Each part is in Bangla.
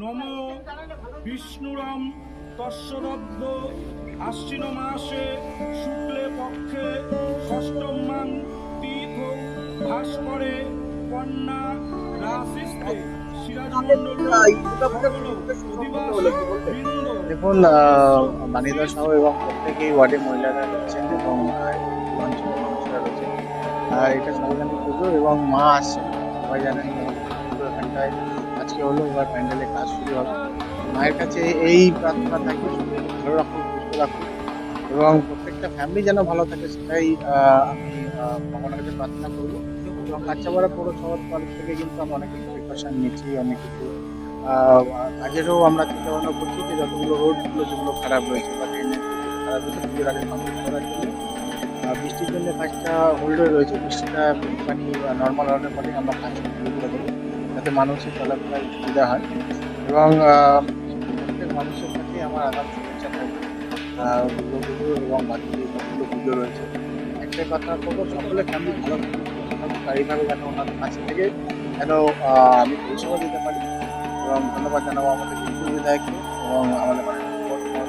নম বিষ্ণুরম তস্যদব্দ আশ্বিন মাসে শুক্লে পক্ষে ষষ্ঠম মান তীর্থ ভাস্করে কন্যা রাশিস্তে দেখুন বাণিদা সহ এবং প্রত্যেকেই ওয়ার্ডে মহিলারা রয়েছেন এবং মানুষরা রয়েছেন। এটা সাবধানী পুজো এবং মা আসছেন। সবাই জানেন পুরো এখানটায় আজকে হলো, এবার প্যান্ডেলের কাজ শুরু হবে। মায়ের কাছে এই প্রার্থনা থাকে ভালো রাখুন সুস্থ রাখুন। এবং প্রত্যেকটা ফ্যামিলি যেন ভালো থাকে, সেটাই আমি ভগবানের কাছে প্রার্থনা করব। এবং কাঁচাপাড়া পৌরসভার তরফ থেকে কিন্তু আমরা অনেক কিছু প্রিকশন নিচ্ছি, অনেক কিছু কাজেরও আমরা চিন্তা ভাবনা করছি যে যতগুলো রোডগুলো যেগুলো খারাপ রয়েছে, বা ড্রেনেজ খারাপ রয়েছে পুজোর আগে কমপ্লিট করার জন্য। বৃষ্টির জন্য কাজটা হোল্ডে রয়েছে, বৃষ্টিটা একটুখানি নর্মাল হওয়ার পরে আমরা কাজ শুরু করে দেবো। যাতে মানুষের চলাফেরায় সুবিধা হয় এবং প্রত্যেক মানুষের কাছে আমার আগাম শুভেচ্ছা থাকবে এবং বাকি পুজো রয়েছে। একটাই কথা করব সকলে ফ্যামিলি ভালো এইভাবে যেন ওনাদের কাছে থেকে যেন আমি পরিষেবা দিতে পারি। এবং ধন্যবাদ জানাব আমাদের বিদ্যুৎ বিধায়ককে এবং আমাদের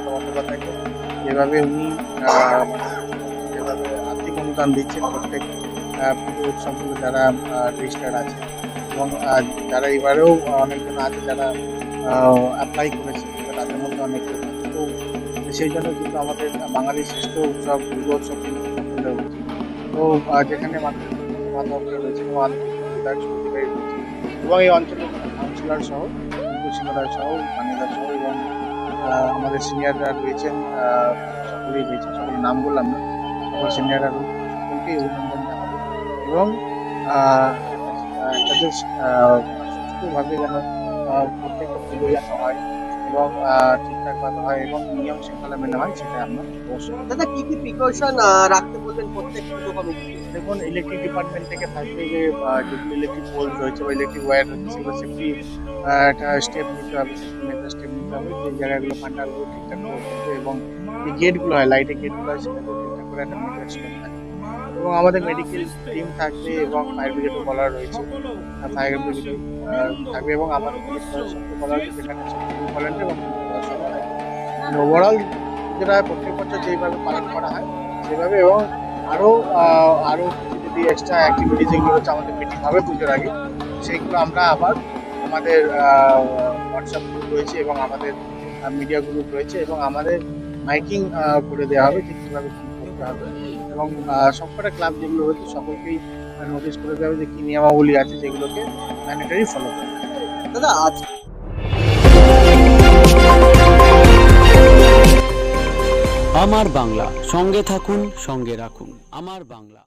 মমতা যেভাবে উনি যেভাবে আর্থিক অনুদান দিচ্ছেন প্রত্যেক পুজো উৎসবগুলো যারা রেজিস্টার্ড আছে। এবং যারা এবারেও অনেকজন আছে যারা অ্যাপ্লাই করেছে তাদের মধ্যে অনেকে তো সেই জন্য কিন্তু আমাদের বাঙালির শ্রেষ্ঠ উৎসব, দুর্গা উৎসব কিন্তু তো যেখানে রয়েছে, এবং এই অঞ্চলের কাউন্সিলর সহ সিংহদার সহ মানিদার সহ, এবং আমাদের সিনিয়ররা রয়েছেন সকলেই রয়েছে সকলের নাম বললাম না, সকল সিনিয়ররা রয়েছে সকলকে অভিনন্দন এবং একটা যে যেন প্রত্যেকটা পুজো যেন হয় এবং আহ, ঠিকঠাকভাবে হয় এবং নিয়ম শৃঙ্খলা মেনে হয় সেটা আমরা অবশ্যই। দাদা কি কি প্রিকশন রাখতে বলবেন প্রত্যেক পুজো কমিটি দেখুন ইলেকট্রিক ডিপার্টমেন্ট থেকে থাকবে যে যেগুলো ইলেকট্রিক পোল রয়েছে বা ইলেকট্রিক ওয়্যার রয়েছে সেগুলো সেফটি একটা স্টেপ নিতে হবে সেফটি মেজার স্টেপ নিতে হবে যে জায়গাগুলো পান্ডালগুলো ঠিকঠাক করে করবে এবং যে গেটগুলো হয় লাইটের গেটগুলো হয় সেগুলো ঠিকঠাক করে একটা মেজার স্টেপ থাকবে এবং আমাদের মেডিকেল টিম থাকবে এবং ফায়ার ব্রিগেডও বলা রয়েছে। ফায়ার ব্রিগেড থাকবে এবং আমাদের ভলেন্টিয়ার এবং ওভারঅল যেটা প্রত্যেক বছর যেভাবে পালন করা হয়, সেভাবে এবং আরও আরও যদি এক্সট্রা অ্যাক্টিভিটি যেগুলো হচ্ছে আমাদের মিটিং হবে পুজোর আগে সেইগুলো আমরা আবার আমাদের হোয়াটসঅ্যাপ গ্রুপ রয়েছে এবং আমাদের মিডিয়া গ্রুপ রয়েছে এবং আমাদের মাইকিং করে দেওয়া হবে যে কীভাবে কী এবং সবকটা ক্লাব যেগুলো রয়েছে, সকলকেই নোটিশ করে দেওয়া যে নিয়মাবলী আছে যেগুলোকে ম্যান্ডেটারি ফলো দাদা, আজ আমার বাংলা, সঙ্গে থাকুন, সঙ্গে রাখুন। আমার বাংলা।